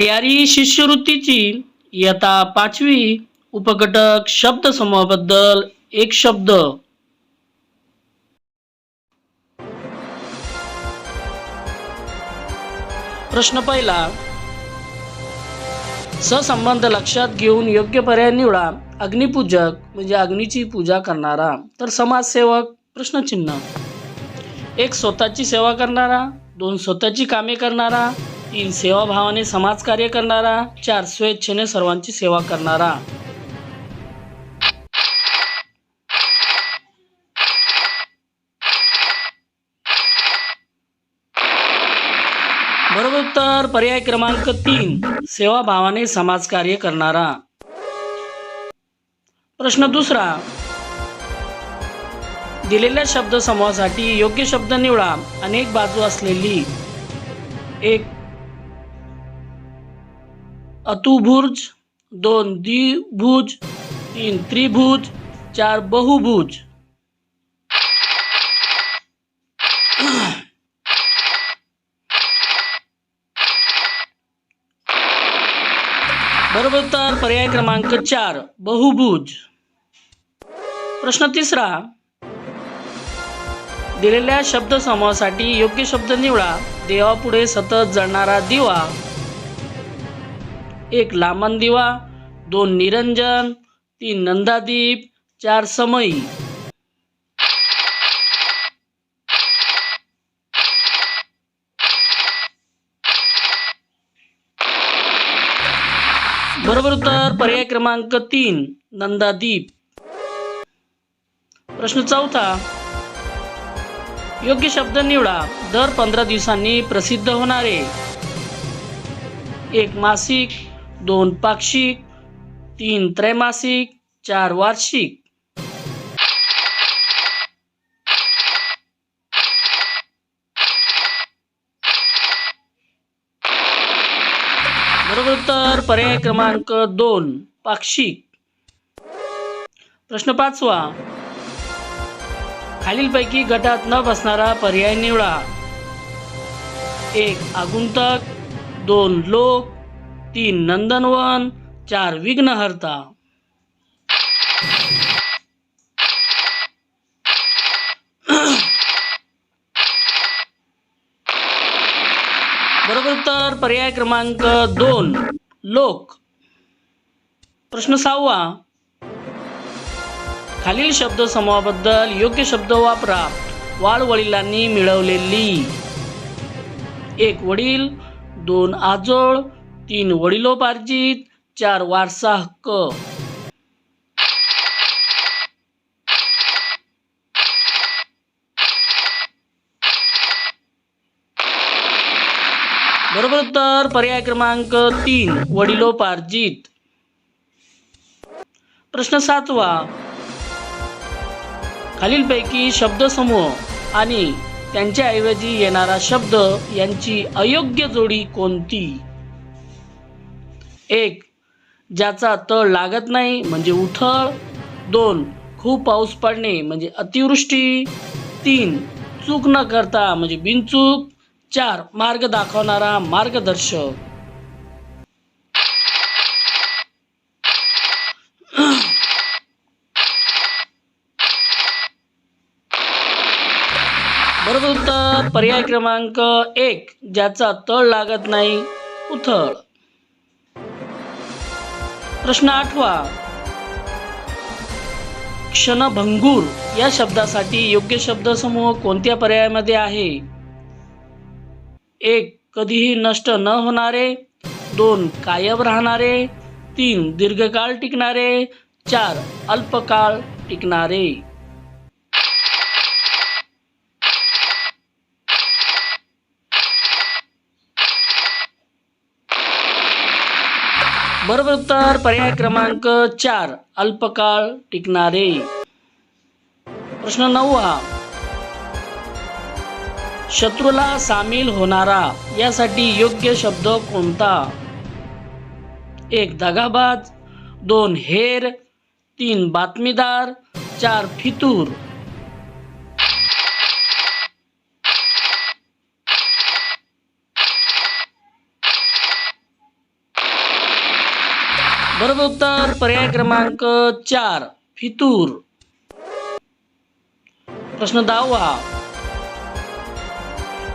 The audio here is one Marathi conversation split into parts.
तयारी शिष्यवृत्तीची इयत्ता पाचवी उपघटक शब्द समूहाबद्दल एक शब्द. प्रश्न पहिला. ससंबंध लक्षात घेऊन योग्य पर्याय निवडा. अग्निपूजक म्हणजे अग्नीची पूजा करणारा. तर समाजसेवक प्रश्नचिन्ह. एक स्वतःची सेवा करणारा दोन स्वतःची कामे करणारा तीन सेवाभावाने समाजकार्य करणारा चार स्वेच्छेने सर्वांची सेवा करणारा. बरोबर उत्तर पर्याय क्रमांक तीन सेवाभावाने समाजकार्य करणारा. प्रश्न दुसरा दिलेल्या शब्दसमूहासाठी योग्य शब्द निवडा. अनेक बाजू असलेली एक अतुभुज दोन द्विभुज तीन त्रिभुज चार बहुभुज. बरोबर तर पर्याय क्रमांक चार बहुभुज. प्रश्न तिसरा. दिलेल्या शब्दसमूहासाठी योग्य शब्द निवडा. देवापुढे सतत जळणारा दिवा. एक लांबन दिवा दोन निरंजन तीन नंदादीप चार समयी बरोबर उत्तर पर्याय क्रमांक तीन नंदादीप. प्रश्न चौथा. योग्य शब्द निवडा. दर पंधरा दिवसांनी प्रसिद्ध होणारे. एक मासिक दोन पाक्षिक तीन त्रैमासिक चार वार्षिक. बरोबर उत्तर पर्याय क्रमांक दोन पाक्षिक. प्रश्न पाचवा. खालीलपैकी गटात न बसणारा पर्याय निवडा. एक आगुंतक दोन लोक तीन नंदनवन चार विघ्नहर्ता. बरोबर उत्तर पर्याय क्रमांक दोन लोक. प्रश्न सहावा. खालील शब्द समूहाबद्दल योग्य शब्द वापरा. वाळ वडिलांनी मिळवलेली. एक वडील दोन आजोळ तीन वडिलोपार्जित चार वारसा हक्क. बरोबर उत्तर पर्याय क्रमांक तीन वडिलोपार्जित. प्रश्न सातवा. खालीलपैकी शब्दसमूह आणि त्यांच्याऐवजी येणारा शब्द यांची अयोग्य जोडी कोणती? एक ज्याचा तळ लागत नाही म्हणजे उथळ. दोन खूप पाऊस पडणे म्हणजे अतिवृष्टी. तीन चूक न करता म्हणजे बिनचूक. चार मार्ग दाखवणारा मार्गदर्शक. बरोबर उत्तर पर्याय क्रमांक एक ज्याचा तळ लागत नाही उथळ. प्रश्न आठवा. क्षणभंगूर या शब्दासाठी योग्य शब्दसमूह कोणत्या पर्यायामध्ये आहे? एक कधीही नष्ट न होणारे. दोन कायम राहणारे. तीन दीर्घकाळ टिकणारे. चार अल्पकाळ टिकणारे. बरोबर उत्तर. पर्याय क्रमांक चार. अल्पकाळ टिकणारे. प्रश्न नववा शत्रूला सामील होणारा यासाठी योग्य शब्द कोणता? एक दगाबाज. दोन हेर. तीन बातमीदार. चार फितूर. बरोबर उत्तर पर्याय क्रमांक चार फितूर. प्रश्न दहावा.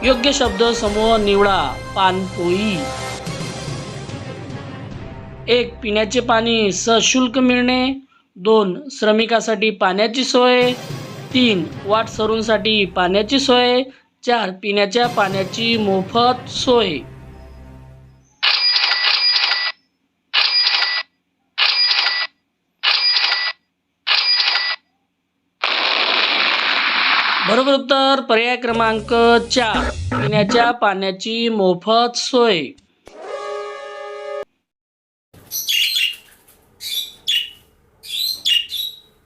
योग्य शब्द समूह निवडा पानपोई. एक पिण्याचे पाणी सशुल्क मिळणे. दोन श्रमिकासाठी पाण्याची सोय. तीन वाट सरूंसाठी पाण्याची सोय. चार पिण्याच्या पाण्याची मोफत सोय. बरोबर उत्तर पर्याय क्रमांक चार. पिण्याच्या पाण्याची मोफत सोय.